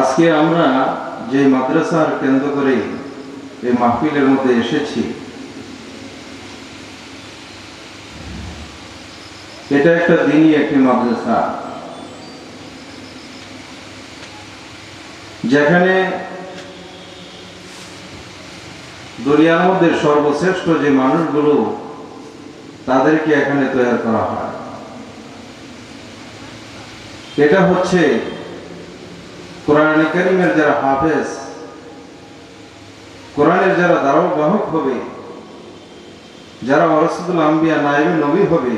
আজকে আমরা যে মাদ্রাসার কেন্দ্র করে এই মাহফিলের মধ্যে এসেছি, এটা একটা দিনই একটি মাদ্রাসা। যেখানে দুনিয়ার মধ্যে সর্বশ্রেষ্ঠ যে মানুষগুলো তাদেরকে এখানে তৈরি করা হয়। এটা হচ্ছে কোরআন করিমের যারা হাফেজ, কোরআনের যারা দারক বাহক হবে, যারা ওরসদুল আম্বিয়া নাইবে নবী হবে,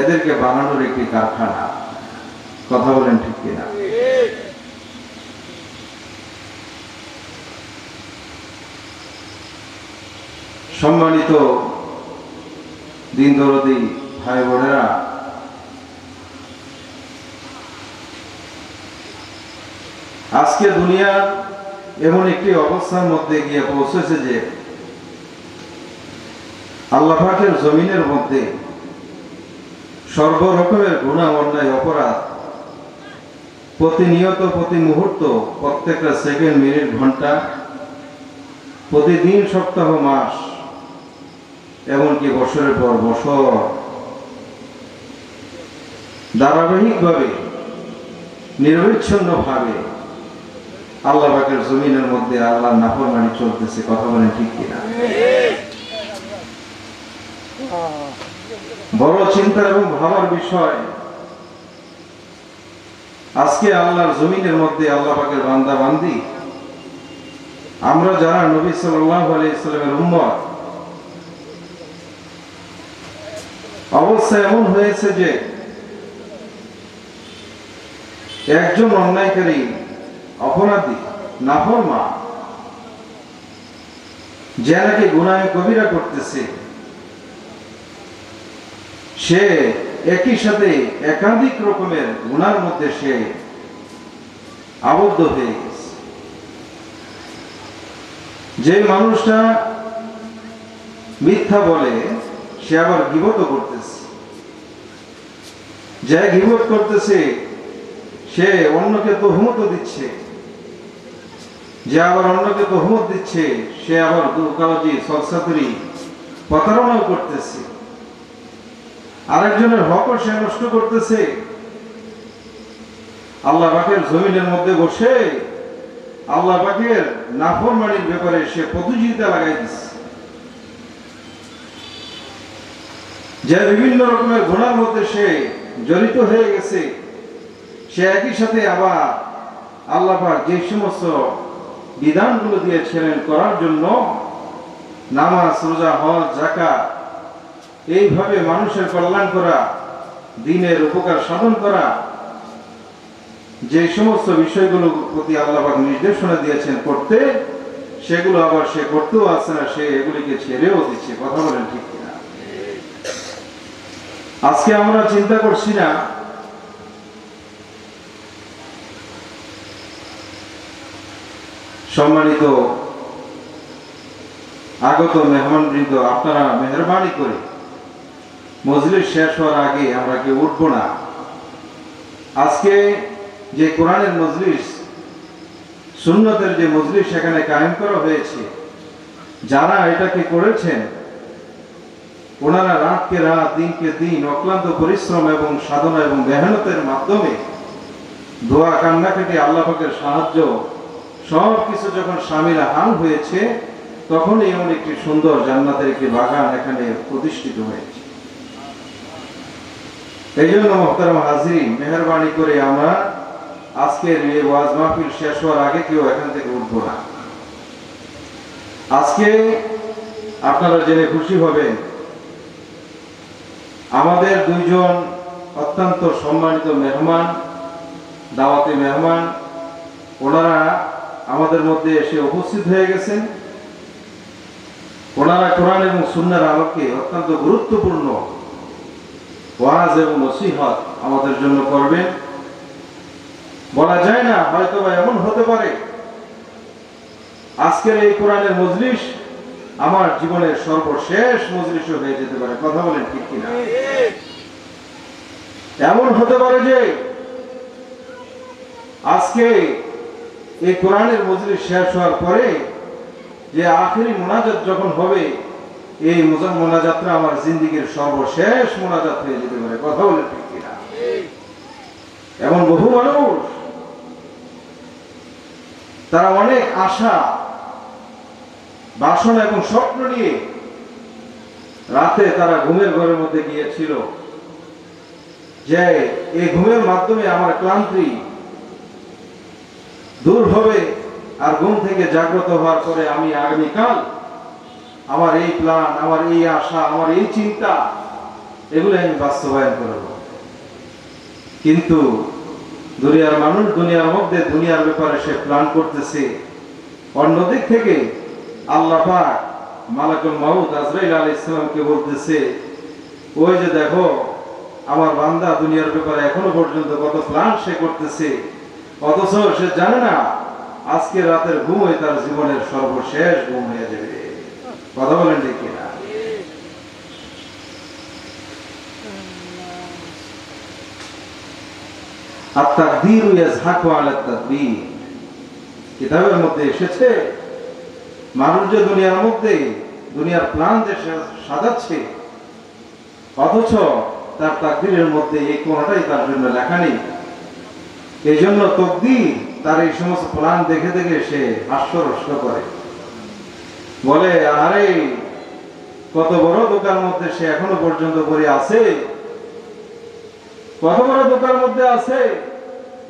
এদেরকে বানানোর একটি কারখানা। কথা বলেন ঠিক কিনা? সম্মানিত দিন দরদি ভাই বোনেরা। আজকে দুনিয়ার এমন একটি অবস্থার মধ্যে গিয়ে পৌঁছেছে যে আল্লাহ পাকের জমিনের মধ্যে সর্বরকমের গুণা অন্যায়, অপরাধ প্রতিনিয়ত প্রতি মুহূর্ত প্রত্যেকটা সেকেন্ড, মিনিট, ঘণ্টা, প্রতিদিন, সপ্তাহ, মাস এমনকি বছরের পর বছর ধারাবাহিকভাবে, নিরবিচ্ছিন্নভাবে আল্লাহ পাকের জমিনের মধ্যে আল্লাহ নাফরমানি চলতেছে, কথা বলেন ঠিক কিনা? বড় চিন্তা এবং ভাবার বিষয়, আজকে আল্লাহর জমিনের মধ্যে আল্লাহ পাকের বান্দা বান্দি, আমরা যারা নবী সাল্লাল্লাহু আলাইহি সাল্লামের উম্মত অবস্থা এমন হয়েছে যে একজন অন্যায়কারী, অপরাধী, নাফরমা, যে নাকি গুনায় কবিরা করতেছে, সে একই সাথে একাধিক রকমের গুনার মধ্যে সে আবদ্ধ হয়ে গেছে। যে মানুষটা মিথ্যা বলে সে আবার গিবত করতেছে। যে গিবত করতেছে, সে অন্যকে তহমত দিচ্ছে। যে আবার অন্যকে তহমত দিচ্ছে, সে আবার দুকালজি সরসাতুরি প্রতারণাও করতেছে। আরেকজনের হকও সে নষ্ট করতেছে। আল্লাহ পাকের জমিনের মধ্যে বসে আল্লাহ পাকের নাফরমানির ব্যাপারে সে প্রতিযোগিতা লাগাই দিচ্ছে যে বিভিন্ন রকমের ঘোড়ার মধ্যে সে জড়িত হয়ে গেছে, সে একই সাথে আবার আল্লাহ যে সমস্ত বিধানগুলো দিয়েছিলেন করার জন্য নামাজ, রোজা, হজ জাকা এইভাবে মানুষের কল্যাণ করা, দিনের উপকার সাধন করা, যে সমস্ত বিষয়গুলো প্রতি আল্লাহ পাক নির্দেশনা দিয়েছেন করতে, সেগুলো আবার সে করতেও আসছে না, সে এগুলিকে ছেড়েও দিচ্ছে। কথা বলেন ঠিক আজকে আমরা চিন্তা করছি না। সম্মানিত আগত মেহমানবৃন্দ, আপনারা মেহরবানি করে মজলিস শেষ হওয়ার আগে আমরা কেউ উঠবো না। আজকে যে কোরআনের মজলিস, সুন্নতের যে মজলিস সেখানে কায়েম করা হয়েছে, যারা এটাকে করেছেন ওনারা রাতকে রাত, দিনকে দিন অক্লান্ত পরিশ্রম এবং সাধনা এবং মেহনতের মাধ্যমে দোয়া কান্নাকাটি আল্লাহ পাকের সাহায্য সব কিছু যখন সামিল হাল হয়েছে তখন এমন একটি সুন্দর জান্নাতের একটি বাগান এখানে প্রতিষ্ঠিত হয়েছে। এই জন্য মোহতারাম হাজির মেহরবানি করে আমরা আজকের এই ওয়াজ মাহফিল শেষ হওয়ার আগে কেউ এখান থেকে উঠবো না। আজকে আপনারা জেনে খুশি হবেন আমাদের দুইজন অত্যন্ত সম্মানিত মেহমান, দাওয়াতি মেহমান, ওনারা আমাদের মধ্যে এসে উপস্থিত হয়ে গেছেন। ওনারা কোরআন এবং সুন্নার আলোকে অত্যন্ত গুরুত্বপূর্ণ ওয়াজ এবং নসিহত আমাদের জন্য করবেন। বলা যায় না হয়তো বা এমন হতে পারে। আজকের এই কোরআনের মজলিস আমার জীবনের সর্বশেষ মজলিস হয়ে যেতে পারে। কথা বলেন ঠিক কিনা? এমন হতে পারে যে আজকে এই কোরআনের মজলিস শেষ হওয়ার পরে যে আখেরি মোনাজাত যখন হবে, এই মোনাজাতটা আমার জিন্দিগির সর্বশেষ মোনাজাত হয়ে যেতে পারে। কথা বলে ঠিক কিনা? এমন বহু মানুষ, তারা অনেক আশা বাসনা এবং স্বপ্ন নিয়ে রাতে তারা ঘুমের ঘরের মধ্যে গিয়েছিল যে এই ঘুমের মাধ্যমে আমার ক্লান্তি দূর হবে আর ঘুম থেকে জাগ্রত হওয়ার পরে আমি আগামীকাল আমার এই প্ল্যান আমার এই আশা, আমার এই চিন্তা এগুলো আমি বাস্তবায়ন করব কিন্তু দুনিয়ার মানুষ দুনিয়ার মধ্যে দুনিয়ার ব্যাপারে সে প্ল্যান করতেছে। অন্যদিক থেকে আল্লাহ পাক মালাকুল মাউদ আজরাইল আলাইহিস সালামকে বলতেছে, ওই যে দেখো, আমার বান্দা দুনিয়ার ব্যাপারে এখনও পর্যন্ত কত প্ল্যান সে করতেছে, অথচ সে জানে না আজকে রাতের ঘুমই তার জীবনের সর্বশেষ ঘুম হয়ে যাবে। কথা বলেন ঠিক কিনা? আত্মাকদীরু ইয়াজহাকু আলা তাদবীর। কিতাবের মধ্যে এসেছে মানুষ যে দুনিয়ার মধ্যে, দুনিয়ার প্ল্যান যে সাজাচ্ছে, অথচ তার তাকদিরের মধ্যে এই কোনটাই তার জন্য লেখা নেই। এই জন্য তকদির তার এই সমস্ত প্ল্যান দেখে দেখে সে হাস্যরস্য করে। বলে আরে কত বড় দোকান মধ্যে সে এখনও পর্যন্ত করে আছে? কত বড় দোকান মধ্যে আছে?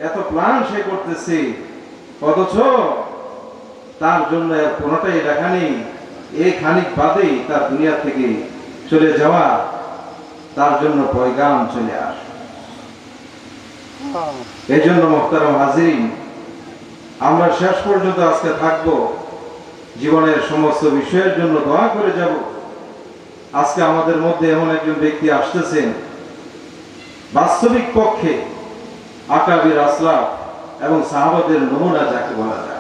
এত প্ল্যান সে করতেছে। অথচ তার জন্য আর কোনোটাই লেখা নেই। এই খানিক বাদেই তার দুনিয়া থেকে চলে যাওয়া, তার জন্য পয়গাম চলে আস। এই জন্য মোহতারাম হাজিরিন, আমরা শেষ পর্যন্ত আজকে থাকব। জীবনের সমস্ত বিষয়ের জন্য দোয়া করে যাব। আজকে আমাদের মধ্যে এমন একজন ব্যক্তি আসতেছেন, বাস্তবিক পক্ষে আকাবির আসলাফ এবং সাহাবাদের নমুনা যাকে বলা যায়।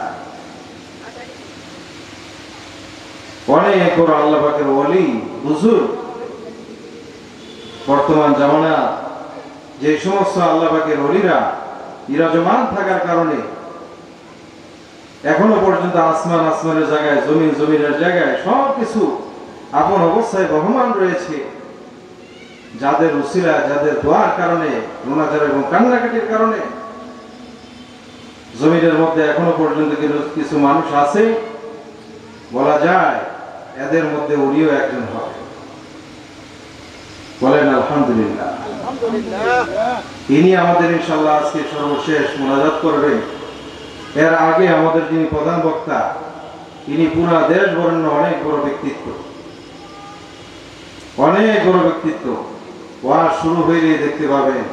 অনেক বড় আল্লাহ পাকের ওলি, হুজুর। বর্তমান জামানা, যে সমস্ত আল্লাহ পাকের ওলিরা বিরাজমান থাকার কারণে এখনও পর্যন্ত আসমান আসমানের জায়গায়, জমিন জমিনের জায়গায় সব কিছু আপন অবস্থায় বহমান রয়েছে। যাদের উসিলা, যাদের দোয়ার কারণে মোনাজার এবং কান্নাকাটির কারণে জমিনের মধ্যে এখনও পর্যন্ত কিছু মানুষ আছে। বলা যায় এদের মধ্যে উনিও একজন হবে। বলেন আলহামদুলিল্লাহ। ইনি আমাদের ইনশাল্লাহ আজকে সর্বশেষ মোনাজাত করবেন। এর আগে আমাদের যিনি প্রধান বক্তা ইনি পুরা দেশ বরেণ্য অনেক বড় ব্যক্তিত্ব। অনেক বড় ব্যক্তিত্ব। ওয়াজ শুরু হইলেই দেখতে পাবেন।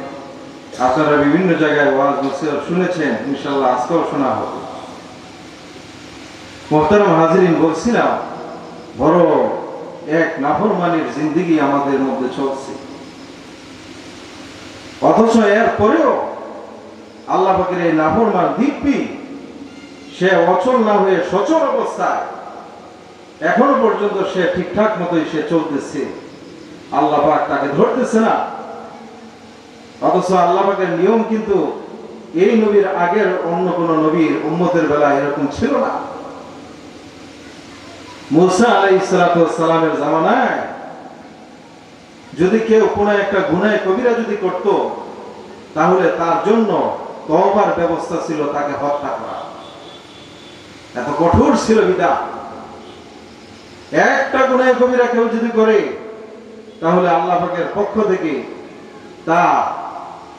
আপনারা বিভিন্ন জায়গায় ওয়াজ নসিহত শুনেছেন ইনশাল্লাহ আজকেও শোনা হবে। মোহতারাম হাজিরিন বলছিলাম বড় এক নাফরমানির জিন্দিগি আমাদের মধ্যে চলছে। অথচ এর পরেও আল্লাহ পাকের এই নাফরমান দিব্যি, সে অচল না হয়ে সচল অবস্থায় এখনও পর্যন্ত সে ঠিকঠাক মতোই সে চলতেছে। আল্লাহ পাক তাকে ধরতেছে না। অথচ আল্লাহ পাকের নিয়ম কিন্তু এই নবীর আগের অন্য কোন নবীর উম্মতের বেলা এরকম ছিল না। মুসা আলাই সালামের জামানায় যদি কেউ কোন একটা গুনায় কবিরা যদি করত, তাহলে তার জন্য তওবার ব্যবস্থা ছিল তাকে হত্যা করা। এত কঠোর ছিল বিদা একটা গুনায় কবিরা কেউ যদি করে, তাহলে আল্লাহ পাকের পক্ষ থেকে তা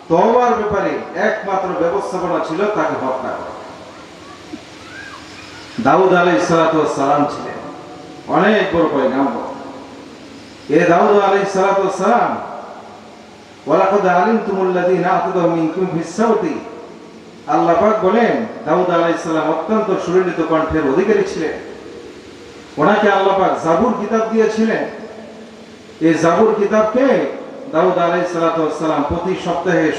তওবার ব্যাপারে একমাত্র ব্যবস্থাপনা ছিল তাকে হত্যা করা। দাউদ আলাই সালাম ছিলেন। অনেক বড় পয়গাম্বর। এ দাউদ আলাই সালাম, ওয়ালাকাদ আলিমতুমুল্লাযীনা আতাদাউ মিনকুম ফিস-সাওতি আল্লাহ পাক বলেন, দাউদ আলাইহিস সালাম অত্যন্ত সুরেলিত কণ্ঠের অধিকারী ছিলেন। ওনাকে আল্লাহ পাক জাবুর কিতাব দিয়েছিলেন। এই জাবুর কিতাবকে দাউদ আলাইহিস সালাম প্রতি সপ্তাহে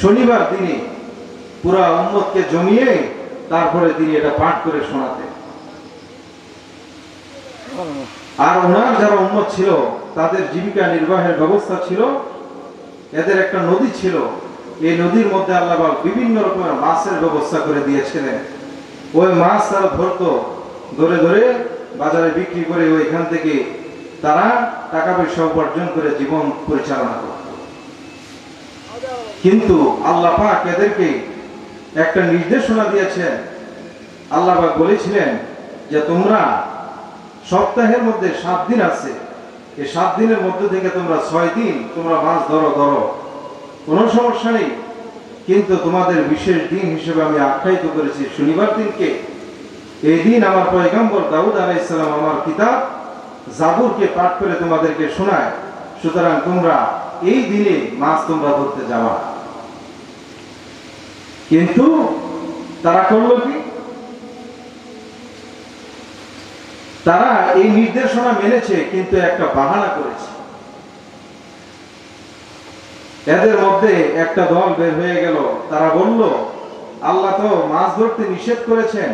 শনিবার দিনে পুরা উম্মতকে জমিয়ে তারপরে তিনি এটা পাঠ করে শোনাতেন। আর ওনার যারা উন্মত ছিল, তাদের জীবিকা নির্বাহের ব্যবস্থা ছিল। এদের একটা নদী ছিল। এই নদীর মধ্যে আল্লাহ বিভিন্ন রকমের মাছের ব্যবস্থা করে দিয়েছিলেন। ওই মাছ তারা ধরতো ধরে ধরে বাজারে বিক্রি করে ওইখান থেকে তারা টাকা পয়সা উপার্জন করে জীবন পরিচালনা করত। কিন্তু আল্লাহ পাক এদেরকে একটা নির্দেশনা দিয়েছেন। আল্লাহ পাক বলেছিলেন যে তোমরা সপ্তাহের মধ্যে সাত দিন আছে। এই সাত দিনের মধ্যে থেকে তোমরা ছয় দিন তোমরা মাছ ধরো ধরো। কোনো সমস্যা নেই। কিন্তু তোমাদের বিশেষ দিন হিসেবে আমি আখ্যায়িত করেছি শনিবার দিনকে। এই দিন আমার পয়গম্বর দাউদ আলাইসালাম আমার কিতাব জাবুরকে পাঠ করে তোমাদেরকে শোনায়। সুতরাং তোমরা এই দিনে মাছ তোমরা ধরতে যাওয়া কিন্তু তারা করল কি? তারা এই নির্দেশনা মেনেছে, কিন্তু একটা বাহানা করেছে। এদের মধ্যে একটা দল বের হয়ে গেল। তারা বলল, আল্লাহ তো মাছ ধরতে নিষেধ করেছেন,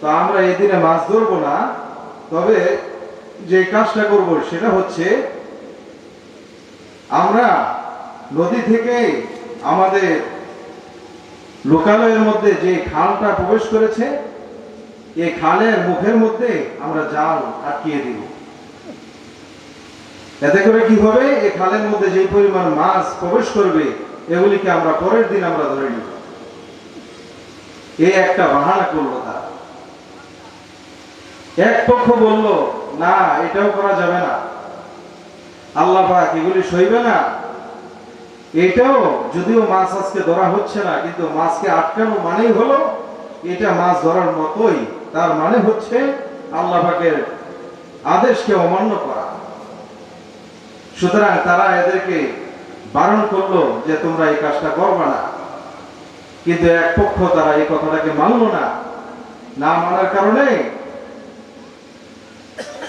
তো আমরা এই দিনে মাছ ধরবো না। তবে যে কাজটা করব সেটা হচ্ছে, আমরা নদী থেকে আমাদের লোকালয়ের মধ্যে যে খালটা প্রবেশ করেছে এই খালের মুখের মধ্যে আমরা জাল আটকিয়ে দিব। এতে করে কি হবে? এই খালের মধ্যে যে পরিমাণ মাছ প্রবেশ করবে, এগুলিকে আমরা পরের দিন আমরা ধরে নিব। এই একটা বাহানা করল তারা। এক পক্ষ বলল, না, এটাও করা যাবে না। আল্লাহ পাক এগুলি সইবে না। এটাও যদিও মাছ আজকে ধরা হচ্ছে না, কিন্তু মাছকে আটকানো মানেই হলো, এটা মাছ ধরার মতোই তার মানে হচ্ছে আল্লাহ আদেশকে অমান্য করা। সুতরাং তারা এদেরকে বারণ করল যে তোমরা এই কাজটা করবে না। কিন্তু এক পক্ষ তারা এই কথাটাকে মানলো না। না মানার কারণে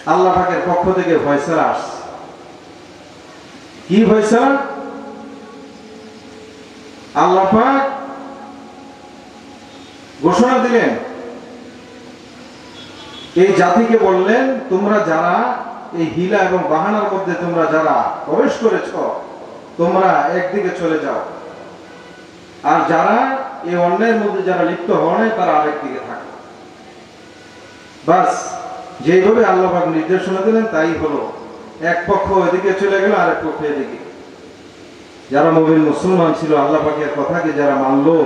আল্লাহ পাকের পক্ষ থেকে ফয়সালা আসছে। কি ফয়সালা? আল্লাহ ঘোষণা দিলেন এই জাতিকে বললেন, তোমরা যারা এই হিলা এবং বাহানার মধ্যে তোমরা যারা প্রবেশ করেছ, তোমরা একদিকে চলে যাও। আর যারা এই অন্যায়ের মধ্যে যারা লিপ্ত নাই তারা আরেক দিকে থাকে। বাস যেভাবে আল্লাহ পাক নির্দেশনা দিলেন, তাই হলো। এক পক্ষ ওইদিকে চলে গেল, আরেক পক্ষ এদিকে। যারা মবিল মুসলমান ছিল, আল্লাহ পাকের কথাকে যারা মানলো,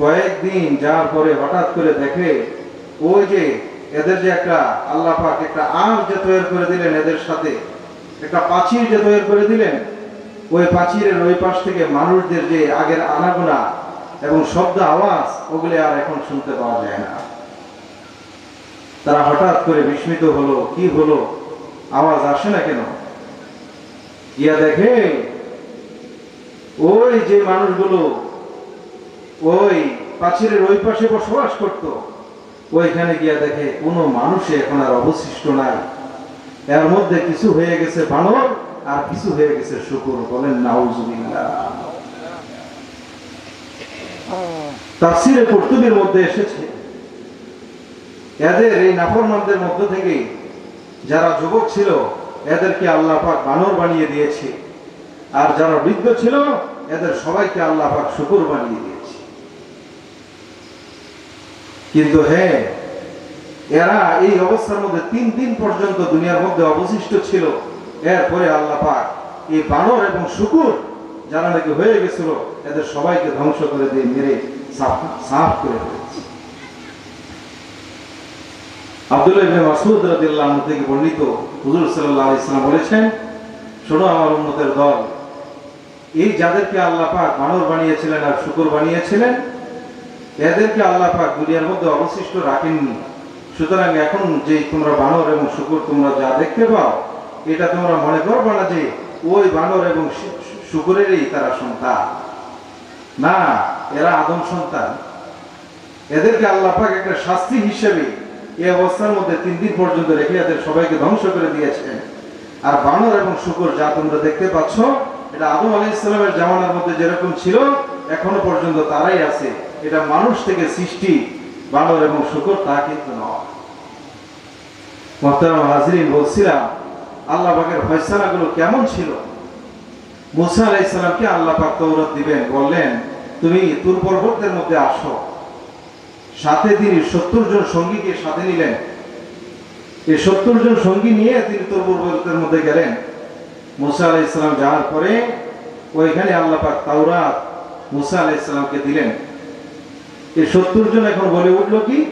কয়েকদিন যাওয়ার পরে হঠাৎ করে দেখে, ওই যে এদের যে একটা আল্লাহ পাক একটা আঁশ যে তৈরি করে দিলেন এদের সাথে, একটা প্রাচীর যে তৈরি করে দিলেন, ওই প্রাচীরের ওই পাশ থেকে মানুষদের যে আগের আনাগোনা এবং শব্দ আওয়াজ, ওগুলি আর এখন শুনতে পাওয়া যায় না। তারা হঠাৎ করে বিস্মিত হলো, কি হলো? আওয়াজ আসে না কেন? ইয়া দেখে, ওই যে মানুষগুলো, ওই প্রাচীরের ওই পাশে বসবাস করত ওইখানে গিয়া দেখে কোনো মানুষে এখন আর অবশিষ্ট নাই। এর মধ্যে কিছু হয়ে গেছে বানর, আর কিছু হয়ে গেছে শুকুর। বলেন, নাউজুবিল্লাহ। তাফসিরে কর্তুবের মধ্যে এসেছে, এদের এই নাফরমানদের মধ্য থেকে যারা যুবক ছিল, এদেরকে আল্লাহ পাক বানর বানিয়ে দিয়েছে। আর যারা বৃদ্ধ ছিল, এদের সবাইকে আল্লাহ পাক শুকুর বানিয়ে দিয়েছে কিন্তু হ্যাঁ এরা এই অবস্থার মধ্যে তিন দিন পর্যন্ত দুনিয়ার মধ্যে অবশিষ্ট ছিল। এরপরে আল্লাহ পাক এই বানর এবং শুকুর, যারা নাকি হয়ে গেছিল, এদের সবাইকে ধ্বংস করে দিয়ে মেরে সাফ করে ফেলেছে। আব্দুল্লাহ ইবনে মাসউদ রাদিয়াল্লাহু থেকে বর্ণিত হুজুর সাল্লাল্লাহু আলাইহি বলেছেন, শোনো আমার উম্মতের দল, এই যাদেরকে আল্লাহ পাক বানর বানিয়েছিলেন আর শুকুর বানিয়েছিলেন এদেরকে আল্লাহ পাক দুনিয়ার মধ্যে অবশিষ্ট রাখেননি। সুতরাং এখন যে তোমরা বানর এবং শুকর তোমরা যা দেখতে পাও, এটা তোমরা মনে করবে না যে ওই বানর এবং শুকরেরই তারা সন্তান। না, এরা আদম সন্তান। এদেরকে আল্লাহ পাক একটা শাস্তি হিসেবে এই অবস্থার মধ্যে তিন দিন পর্যন্ত রেখে এদের সবাইকে ধ্বংস করে দিয়েছেন। আর বানর এবং শুকুর যা তোমরা দেখতে পাচ্ছ, এটা আদম আলাহ ইসলামের জামানার মধ্যে যেরকম ছিল, এখনও পর্যন্ত তারাই আছে। এটা মানুষ থেকে সৃষ্টি বানর এবং শুকর তা কিন্তু নয়। মহতারাম হাজরিন বলছিলাম, আল্লাহ পাকের ফয়সালাগুলো কেমন ছিল? মুসা আলাইসালামকে আল্লাহ পাক তৌরত দিবেন, বললেন, তুমি তুর পর্বতের মধ্যে আসো। সাথে তিনি সত্তর জন সঙ্গীকে সাথে নিলেন। এই সত্তর জন সঙ্গী নিয়ে তিনি তুর পর্বতের মধ্যে গেলেন। মুসা আলাইসালাম যাওয়ার পরে ওইখানে আল্লাহ পাক তাওরাত মুসা আলাইসালামকে দিলেন। এই সত্তর জন এখন বলে উঠল কি?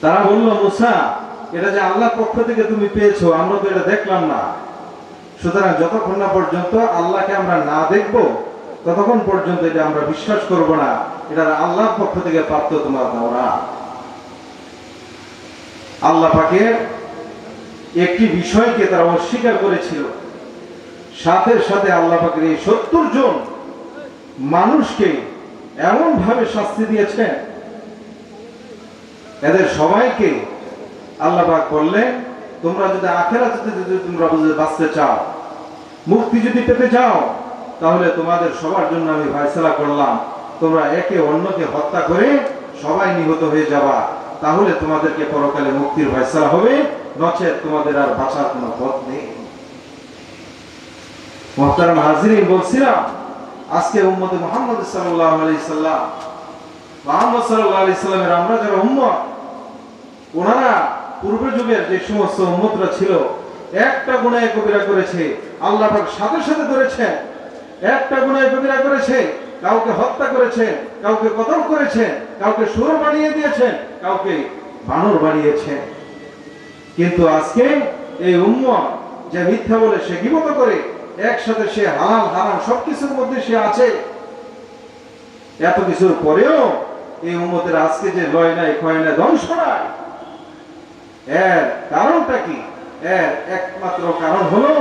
তারা বলল, মুসা, এটা যে আল্লাহর পক্ষ থেকে তুমি পেয়েছ, আমরা তো এটা দেখলাম না। সুতরাং যতক্ষণ না পর্যন্ত আল্লাহকে আমরা না দেখব, ততক্ষণ পর্যন্ত এটা আমরা বিশ্বাস করব না। এটা আল্লাহর পক্ষ থেকে প্রাপ্ত তোমার দাওরা আল্লাহ পাকে একটি বিষয়কে তারা অস্বীকার করেছিল। সাথে সাথে আল্লাহ পাকের এই সত্তর জন মানুষকে এমন ভাবে শাস্তি দিয়েছেন। এদের সবাইকে আল্লাহ পাক বললেন, তোমরা যদি আখেরাতে যদি তোমরা বাঁচতে চাও, মুক্তি যদি পেতে চাও, তাহলে তোমাদের সবার জন্য আমি ফয়সালা করলাম। তোমরা একে অন্যকে হত্যা করে সবাই নিহত হয়ে যাবা। তাহলে তোমাদেরকে পরকালে মুক্তির ফয়সালা হবে, নচেত তোমাদের আর বাঁচার কোনো পথ নেই। মহতারাম হাজিরিন বলছিলাম আজকে উম্মতে মোহাম্মদ সাল্লাল্লাহু আলাইহি সাল্লাম, মোহাম্মদ সাল্লাল্লাহু আলাইহি সাল্লামের আমরা যারা উম্মত, ওনারা পূর্ব যুগের যে সমস্ত উম্মতরা ছিল, একটা গুনায় কবিরা করেছে, আল্লাহ সাথে সাথে ধরেছেন। একটা গুনায় কবিরা করেছে, কাউকে হত্যা করেছেন কাউকে কতল করেছেন কাউকে সুর বানিয়ে দিয়েছেন, কাউকে বানর বানিয়েছেন। কিন্তু আজকে এই উম্মত যে মিথ্যা বলে সে গিবত করে একসাথে সে হালাল হারাম, সবকিছুর মধ্যে সে আছে। এত কিছুর পরেও এই উম্মতের আজকে যে লয় নাই, ক্ষয় নাই, ধ্বংস এর কারণটা কি? এর একমাত্র কারণ হলো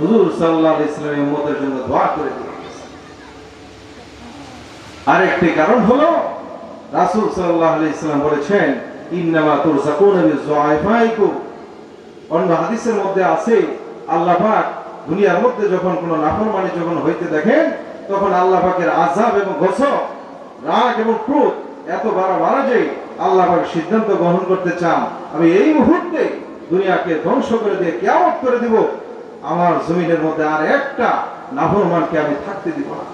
হুজুর সাল্লাহ ইসলামের উম্মতের জন্য দোয়া করে দিয়ে। আরেকটি কারণ হলো রাসূল আলাইহি ইসলাম বলেছেন, ইন্নামা তুরজাকুনা বিযুআইফাইকুম অন্য হাদিসের মধ্যে আছে, আল্লাহ পাক দুনিয়ার মধ্যে যখন কোনো নাফরমানি যখন হইতে দেখেন তখন আল্লাহ পাকের আযাব এবং গজব রাগ এবং ক্রোধ এত বাড়া বাড়া যে আল্লাহ পাক সিদ্ধান্ত গ্রহণ করতে চান। আমি এই মুহূর্তে দুনিয়াকে ধ্বংস করে দিয়ে কিয়ামত করে দিব। আমার জমিনের মধ্যে আর একটা নাফরমানকে আমি থাকতে দিব না।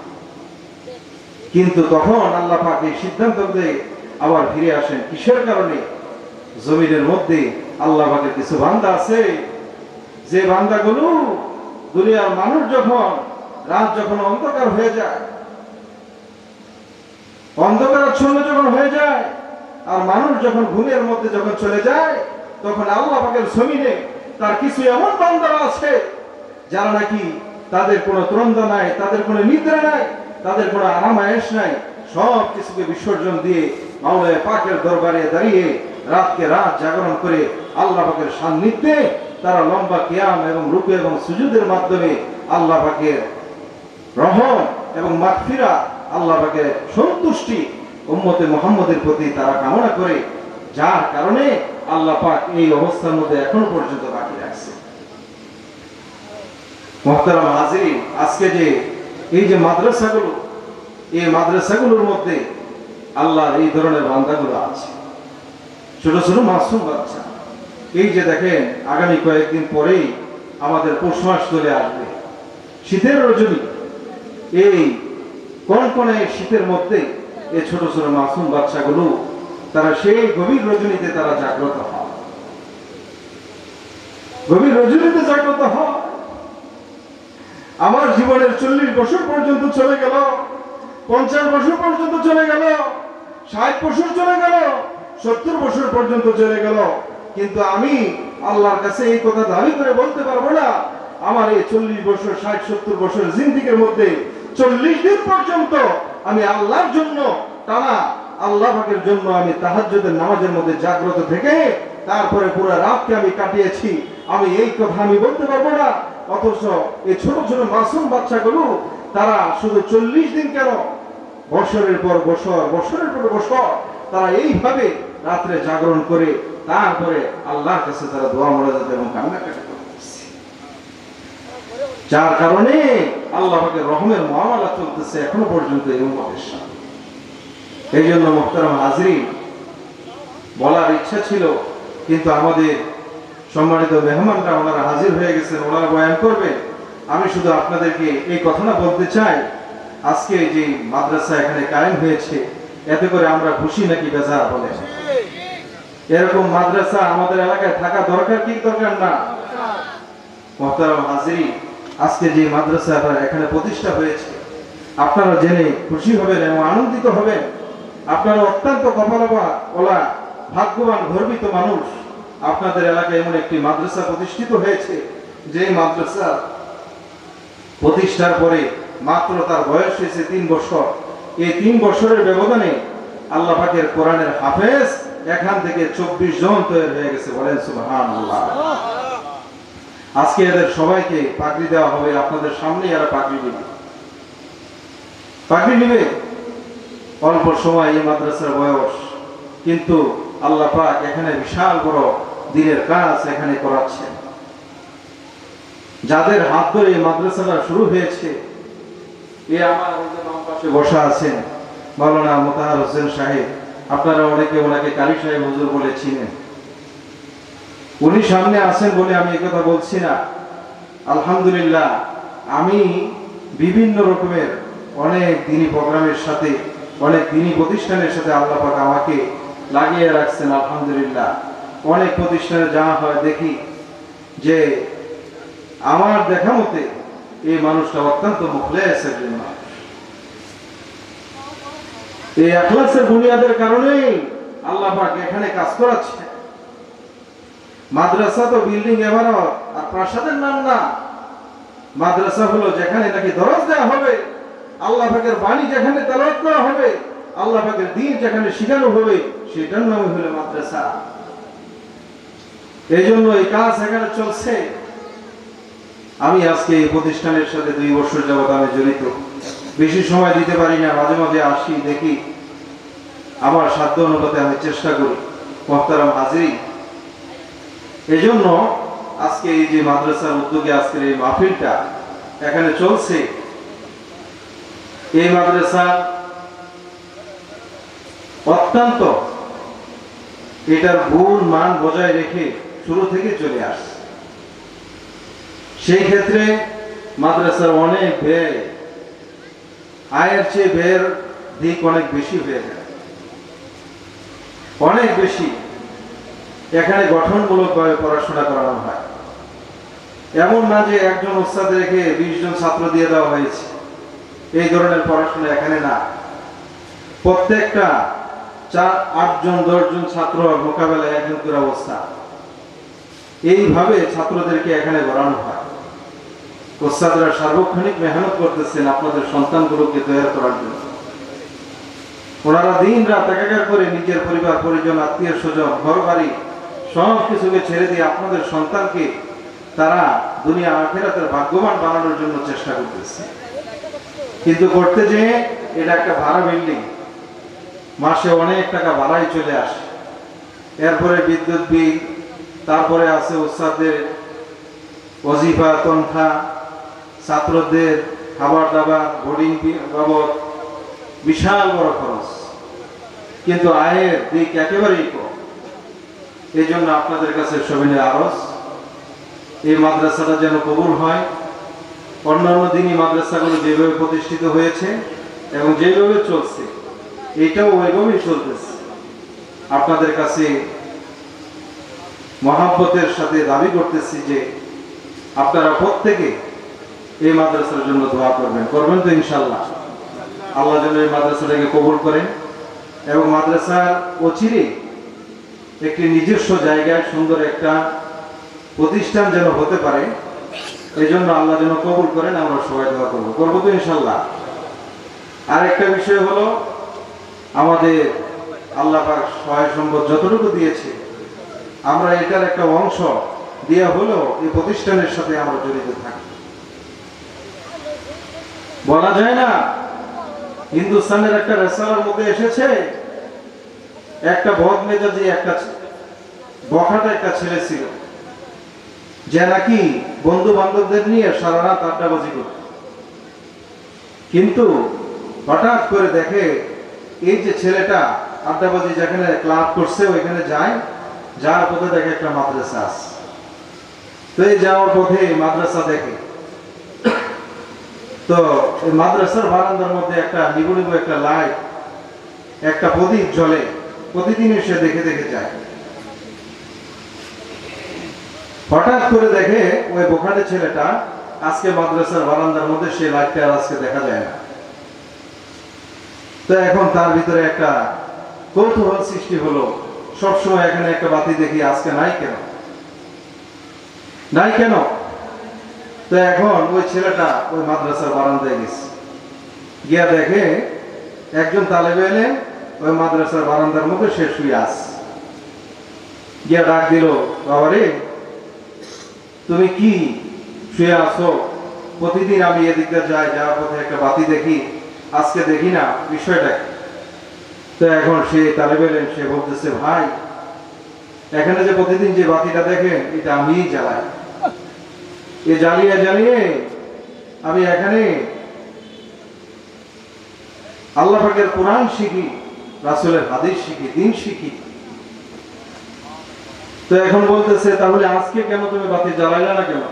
কিন্তু তখন আল্লাহ পাক এই সিদ্ধান্ত দিয়ে আবার ফিরে আসেন। কিসের কারণে? জমিনের মধ্যে আল্লাহ পাকের কিছু বান্দা আছে। যে বান্দাগুলো দুনিয়ার মানুষ যখন, রাত যখন অন্ধকার হয়ে যায় অন্ধকারাচ্ছন্ন যখন হয়ে যায়, আর মানুষ যখন ঘুমের মধ্যে যখন চলে যায়, তখন আল্লাহ পাকের জমিনে তার কিছু এমন বান্দারা আছে, যারা নাকি তাদের কোনো ত্রন্দ নাই, তাদের কোনো নিদ্রা নাই, তাদের কোনো আরামায়েশ নাই, সব কিছুকে বিসর্জন দিয়ে মাওলায় পাকের দরবারে দাঁড়িয়ে রাতকে রাত জাগরণ করে আল্লাহ পাকের সান্নিধ্যে তারা লম্বা কিয়াম এবং রূপে এবং সুজুদের মাধ্যমে আল্লাহ পাকের রহম এবং মাগফিরা আল্লাহ পাকের সন্তুষ্টি উম্মতে মোহাম্মদের প্রতি তারা কামনা করে, যার কারণে আল্লাহ পাক এই অবস্থার মধ্যে এখনও পর্যন্ত বাকি রাখছে। মোহতারাম হাজির আজকে যে এই যে মাদ্রাসাগুলো, এই মাদ্রাসাগুলোর মধ্যে আল্লাহর এই ধরনের বান্দাগুলো আছে। ছোট ছোট মাসুম বাচ্চা। এই যে দেখেন, আগামী কয়েকদিন পরেই আমাদের পৌষ মাস চলে আসবে। শীতের রজনী। এই কনকনে শীতের মধ্যে এই ছোট ছোট মাসুম বাচ্চাগুলো, তারা সেই গভীর রজনীতে তারা জাগ্রত হয়। গভীর রজনীতে জাগ্রত হয়। আমার জীবনের চল্লিশ বছর পর্যন্ত চলে গেল, পঞ্চাশ বছর পর্যন্ত চলে গেল, ষাট বছর চলে গেল, সত্তর বছর পর্যন্ত চলে গেল। কিন্তু আমি আল্লাহর কাছে এই কথা দাবি করে বলতে পারব না। আমার এই চল্লিশ বছর, ষাট, সত্তর বছর জিন্দিগের মধ্যে চল্লিশ দিন পর্যন্ত আমি আল্লাহর জন্য, টানা আল্লাহ পাকের জন্য আমি তাহাজ্জুদের নামাজের মধ্যে জাগ্রত থেকে তারপরে পুরো রাতকে আমি কাটিয়েছি। আমি এই কথা আমি বলতে পারব না। অথচ এই ছোট ছোট মাসুম বাচ্চাগুলো, তারা শুধু চল্লিশ দিন কেন বছরের পর বছর, বছরের পর বছর তারা এইভাবে রাত্রে জাগরণ করে তারপরে আল্লাহর কাছে তারা দোয়া মোনাজাত এবং কান্নাকাটি যার কারণে আল্লাহ রহমের মহামালা চলতেছে এখনও পর্যন্ত এই এই জন্য মোহতারাম হাজরি বলার ইচ্ছা ছিল, কিন্তু আমাদের সম্মানিত মেহমানরা ওনারা হাজির হয়ে গেছেন, ওনারা বয়ান করবে আমি শুধু আপনাদেরকে এই কথাটা বলতে চাই, আজকে যে মাদ্রাসা এখানে কায়েম হয়েছে, এতে করে আমরা খুশি নাকি বেজার বলে এরকম মাদ্রাসা আমাদের এলাকায় থাকা দরকার কি দরকার না? মহতারাম আজকে যে মাদ্রাসা এখানে প্রতিষ্ঠা হয়েছে, আপনারা জেনে খুশি হবেন এবং আনন্দিত হবেন। আপনারা অত্যন্ত কপালবা ওলা, ভাগ্যবান, গর্বিত মানুষ। আপনাদের এলাকায় এমন একটি মাদ্রাসা প্রতিষ্ঠিত হয়েছে যে মাদ্রাসা প্রতিষ্ঠার পরে মাত্র তার বয়স হয়েছে তিন বছর। এই তিন বছরের ব্যবধানে আল্লাহ পাকের কোরআনের হাফেজ এখান থেকে চব্বিশ জন তৈরি হয়ে গেছে, বলেন সুবহান আজকে এদের সবাইকে পাগড়ি দেওয়া হবে, আপনাদের সামনেই এরা পাগড়ি দিবে। পাগড়ি নিবে? অল্প সময় এই মাদ্রাসার বয়স, কিন্তু আল্লাহ পাক এখানে বিশাল বড় দিনের কাজ এখানে করাচ্ছেন। যাদের হাত ধরে এই মাদ্রাসাটা শুরু হয়েছে, এ আমার পাশে বসা আছেন, মাওলানা মোতাহার হোসেন সাহেব আপনারা অনেকে ওনাকে কালী সাহেব হুজুর বলে চিনেন। উনি সামনে আছেন বলে আমি কথা বলছি না। আলহামদুলিল্লাহ, আমি বিভিন্ন রকমের অনেক দিনী প্রোগ্রামের সাথে, অনেক দিনী প্রতিষ্ঠানের সাথে আল্লাহ পাক আমাকে লাগিয়ে রাখছেন, আলহামদুলিল্লাহ। অনেক প্রতিষ্ঠানে যাওয়া হয়, দেখি যে আমার দেখা মতে এই মানুষটা অত্যন্ত মুখলেস একজন মানুষ। এই এখলাসের বুনিয়াদের কারণেই আল্লাহ এখানে কাজ করাচ্ছে। মাদ্রাসা তো বিল্ডিং এমারত আর প্রাসাদের নাম না। মাদ্রাসা হলো যেখানে নাকি দরজ দেওয়া হবে, আল্লাহ পাকের বাণী যেখানে তেলাওয়াত করা হবে, আল্লাহ পাকের দিন যেখানে শিখানো হবে, সেটার নাম হলো মাদ্রাসা। এই জন্য এই কাজ এখানে চলছে। আমি আজকে এই প্রতিষ্ঠানের সাথে দুই বছর যাবত আমি জড়িত। বেশি সময় দিতে পারি না, মাঝে মাঝে আসি, দেখি আমার সাধ্য অনুপাতে আমি চেষ্টা করি। মহতারাম হাজিরি এই জন্য আজকে এই যে মাদ্রাসার উদ্যোগে আজকের এই মাহফিলটা এখানে চলছে। এই মাদ্রাসা অত্যন্ত এটার গুণ মান বজায় রেখে শুরু থেকে চলে আসছে। সেই ক্ষেত্রে মাদ্রাসার অনেক ব্যয় আয়ের চেয়ে ব্যয়ের দিক অনেক বেশি হয়ে যায়। অনেক বেশি। এখানে গঠনমূলকভাবে পড়াশোনা করানো হয়। এমন না যে একজন ওস্তাদ রেখে বিশ জন ছাত্র দিয়ে দেওয়া হয়েছে। এই ধরনের পড়াশোনা এখানে না। প্রত্যেকটা চার আটজন দশজন ছাত্র মোকাবেলায় একজন করে অবস্থা। এইভাবে ছাত্রদেরকে এখানে গড়ানো হয়। ওস্তাদরা সার্বক্ষণিক মেহনত করতেছেন আপনাদের সন্তানগুলোকে তৈরি করার জন্য। ওনারা দিন রাত একাকার করে নিজের পরিবার, পরিজন, আত্মীয় স্বজন ঘর বাড়ি সব কিছুকে ছেড়ে দিয়ে আপনাদের সন্তানকে তারা দুনিয়া আখেরাতের ভাগ্যবান বানানোর জন্য চেষ্টা করতেছে। কিন্তু করতে যেয়ে এটা একটা ভাড়া বিল্ডিং। মাসে অনেক টাকা ভাড়াই চলে আসে। এরপরে বিদ্যুৎ বিল, তারপরে আছে ওস্তাদদের অজিফা তনখা ছাত্রদের খাবার দাবার বোর্ডিং বাবদ বিশাল বড় খরচ। কিন্তু আয়ের দিক একেবারেই কম। এই জন্য আপনাদের কাছে সবিনের আরজ, এই মাদ্রাসাটা যেন কবুল হয়। অন্যান্য দিনই মাদ্রাসাগুলো যেভাবে প্রতিষ্ঠিত হয়েছে এবং যেভাবে চলছে, এটাও ওইভাবেই চলতেছে। আপনাদের কাছে মহাব্বতের সাথে দাবি করতেছি যে আপনারা প্রত্যেকে এই মাদ্রাসার জন্য দোয়া করবেন। করবেন তো ইনশাল্লাহ আল্লাহ যেন এই মাদ্রাসাটাকে কবুল করেন এবং মাদ্রাসার অচিরে একটি নিজস্ব জায়গায় সুন্দর একটা প্রতিষ্ঠান যেন হতে পারে এই জন্য আল্লাহ যেন কবুল করেন, আমরা সবাই দোয়া করব। করব তো ইনশাল্লাহ আর একটা বিষয় হলো, আমাদের আল্লাহ সহায় সম্পদ যতটুকু দিয়েছে, আমরা এটার একটা অংশ দেওয়া হলেও এই প্রতিষ্ঠানের সাথে আমরা জড়িত থাকি। বলা যায় না। হিন্দুস্তানের একটা রেস্তোরাঁর মধ্যে এসেছে। একটা বদ মেজাজি একটা বখাটা একটা ছেলে ছিল। যে নাকি বন্ধু বান্ধবদের নিয়ে সারা রাত আড্ডাবাজি করত। কিন্তু হঠাৎ করে দেখে এই যে ছেলেটা আড্ডাবাজি যেখানে ক্লাব করছে, ওইখানে যায়। যাওয়ার পথে দেখে একটা মাদ্রাসা আছে। তো এই যাওয়ার পথে মাদ্রাসা দেখে তো মাদ্রাসার বারান্দার মধ্যে একটা নিবু একটা লাইট, একটা প্রদীপ জ্বলে। প্রতিদিন সে দেখে দেখে যায়। হঠাৎ করে দেখে ওই বোখাটে ছেলেটা আজকে মাদ্রাসার বারান্দার মধ্যে সেই লাইটটা আর আজকে দেখা যায় না। তো এখন তার ভিতরে একটা কৌতূহল সৃষ্টি হলো। সবসময় এখানে একটা বাতি দেখি, আজকে নাই কেন? নাই কেন? তো এখন ওই ছেলেটা ওই মাদ্রাসার বারান্দায় গেছে। গিয়া দেখে একজন তালেবে এলেন ওই মাদ্রাসার বারান্দার মধ্যে সে শুয়ে আস গিয়া ডাক দিল, বাবারে, তুমি কি শুয়ে আসো প্রতিদিন আমি এদিকটা যাই, যাওয়ার পথে একটা বাতি দেখি, আজকে দেখি না, বিষয়টা তো এখন সে তালেবে এলেন, সে বলতেছে, ভাই, এখানে যে প্রতিদিন যে বাতিটা দেখেন, এটা আমিই জ্বালাই। এ জ্বালিয়ে জ্বালিয়ে আমি এখানে আল্লাহ পাকের কোরআন শিখি, রাসূলের হাদিস শিখি, দিন শিখি। তো এখন বলতেছে, তাহলে আজকে কেন তুমি বাতি জ্বালাইলে না কেন?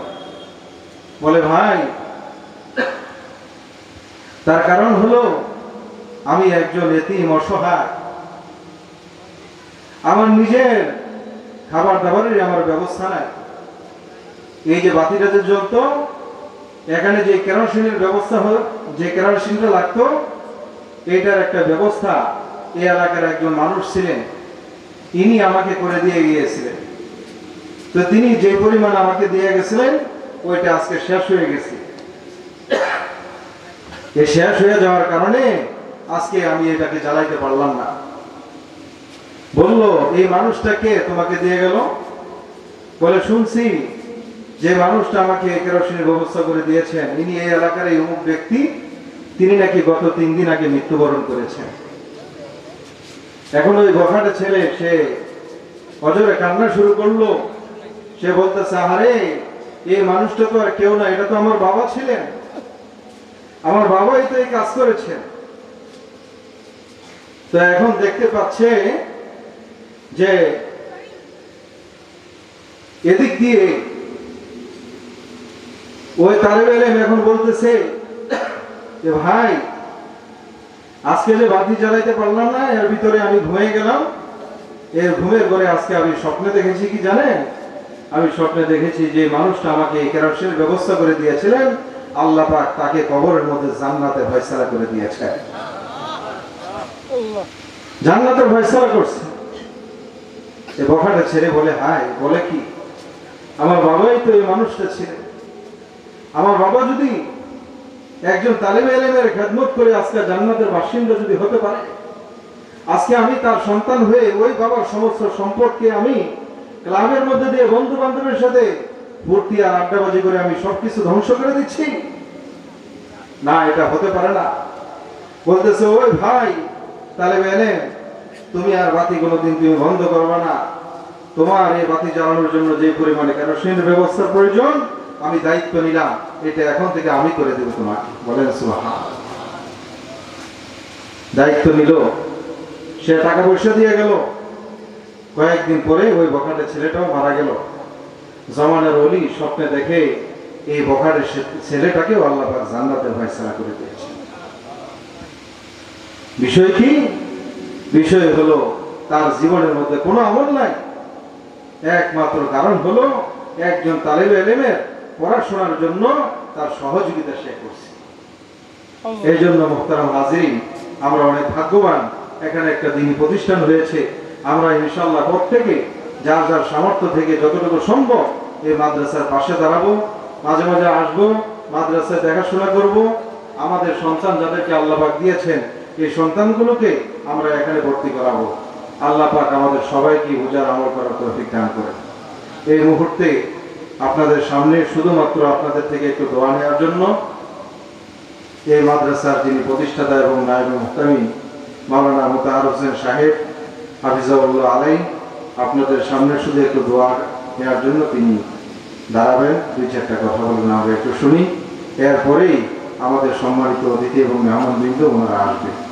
বলে, ভাই, তার কারণ হলো আমি একজন এতিম, অসহায়। আমার নিজের খাবার দাবারের আমার ব্যবস্থা নাই। এই যে বাতিটা যে জ্বলতো এখানে যে কেরোসিনের ব্যবস্থা হল, যে কেরোসিনটা লাগতো, এটার একটা ব্যবস্থা এই এলাকার একজন মানুষ ছিলেন, ইনি আমাকে করে দিয়ে গিয়েছিলেন। তো তিনি যে পরিমাণ আমাকে দিয়ে গেছিলেন, ওইটা আজকে শেষ হয়ে গেছে। এই শেষ হয়ে যাওয়ার কারণে আজকে আমি এটাকে জ্বালাইতে পারলাম না। বলল, এই মানুষটাকে তোমাকে দিয়ে গেল? বলে, শুনছি যে মানুষটা আমাকে কেরোসিনের ব্যবস্থা করে দিয়েছেন, ইনি এই এলাকার এই অমুক ব্যক্তি, তিনি নাকি গত তিন দিন আগে মৃত্যুবরণ করেছেন। এখন ওই বখাটে ছেলে, সে অজরে কান্না শুরু করল। সে বলতেছে আরে এই মানুষটা তো আর কেউ না, এটা তো আমার বাবা ছিলেন। আমার বাবাই তো এই কাজ করেছেন। তো এখন দেখতে পাচ্ছে যে এদিক দিয়ে ওই তালেব এলেম এখন বলতেছে যে, ভাই, আজকে যে বাতি জ্বালাইতে পারলাম না, এর ভিতরে আমি ঘুমিয়ে গেলাম। এর ঘুমের পরে আজকে আমি স্বপ্নে দেখেছি, কি জানেন? আমি স্বপ্নে দেখেছি যে মানুষটা আমাকে এই কেরোসিনের ব্যবস্থা করে দিয়েছিলেন। আল্লাহ পাক তাকে কবরের মধ্যে জান্নাতে ফয়সালা করে দিয়েছে। জান্নাতে ফয়সালা করছে। এ বখাটা ছেড়ে বলে হাই বলে কি? আমার বাবাই তো এই মানুষটা ছিলেন। আমার বাবা যদি একজন তালেবে এলেমের খেদমত করে আজকে জান্নাতের বাসিন্দা যদি হতে পারে, আজকে আমি তার সন্তান হয়ে ওই বাবার সমস্ত সম্পদকে আমি ক্লাবের মধ্যে দিয়ে বন্ধু বান্ধবের সাথে ভর্তি আর আড্ডাবাজি করে আমি সবকিছু ধ্বংস করে দিচ্ছি। না, এটা হতে পারে না। বলতেছে, ওই ভাই তালেবে এলেম, তুমি আর বাতি কোনোদিন তুমি বন্ধ করবে না। তোমার এই বাতি জ্বালানোর জন্য যে পরিমাণে কেরোসিনের ব্যবস্থার প্রয়োজন, আমি দায়িত্ব নিলাম। এটা এখন থেকে আমি করে দেবো তোমাকে। বলেন দায়িত্ব নিল। সে টাকা পয়সা দিয়ে গেল। কয়েকদিন পরে ওই বখাটে ছেলেটাও মারা গেল। জমানের অলি স্বপ্নে দেখে এই বখাটের ছেলেটাকেও আল্লাহ জান্নাতের ফয়সালা করে দিয়েছে। বিষয় কি? বিষয় হলো, তার জীবনের মধ্যে কোনো আমল নাই। একমাত্র কারণ হলো, একজন তালেব এলেমের পড়াশোনার জন্য তার সহযোগিতা সে করছে। এই জন্য মোহতারাম হাজিরিন আমরা অনেক ভাগ্যবান। এখানে একটা দিনী প্রতিষ্ঠান হয়েছে। আমরা ইনশাল্লাহ প্রত্যেকে যার যার সামর্থ্য থেকে যতটুকু সম্ভব এই মাদ্রাসার পাশে দাঁড়াবো। মাঝে মাঝে আসব মাদ্রাসায় দেখাশোনা করব। আমাদের সন্তান যাদেরকে আল্লাহ পাক দিয়েছেন এই সন্তানগুলোকে আমরা এখানে ভর্তি করাবো। আল্লাহ পাক আমাদের সবাইকে বোঝার আমল করার তৌফিক দান করে এই মুহূর্তে আপনাদের সামনে শুধুমাত্র আপনাদের থেকে একটু দোয়া নেওয়ার জন্য এই মাদ্রাসার যিনি প্রতিষ্ঠাতা এবং নায়ব মুহতামি মাওলানা মুতাহার হোসেন সাহেব হাফিজাউল্লাহ আলাই আপনাদের সামনে শুধু একটু দোয়া নেওয়ার জন্য তিনি দাঁড়াবেন। দুই চারটা কথা বলবেন আমরা একটু শুনি। এরপরেই আমাদের সম্মানিত অতিথি এবং মেহমানবৃন্দ ওনারা আসবে